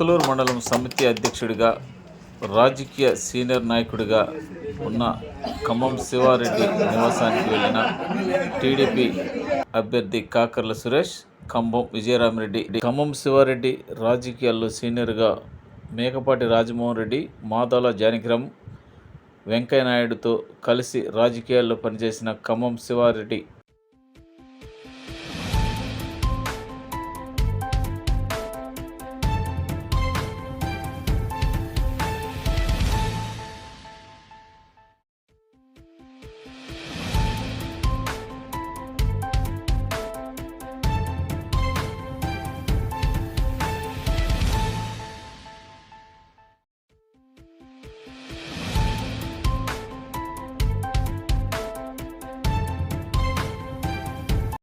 కొత్తలూరు మండలం సమితి అధ్యక్షుడిగా రాజకీయ సీనియర్ నాయకుడిగా ఉన్న ఖమ్మం శివారెడ్డి నివాసానికి వెళ్ళిన టీడీపీ అభ్యర్థి కాకర్ల సురేష్ ఖమ్మం విజయరామరెడ్డి ఖమ్మం శివారెడ్డి రాజకీయాల్లో సీనియర్గా మేకపాటి రాజమోహన్ రెడ్డి మాదాల జానకిరామ్ వెంకయ్యనాయుడుతో కలిసి రాజకీయాల్లో పనిచేసిన ఖమ్మం శివారెడ్డి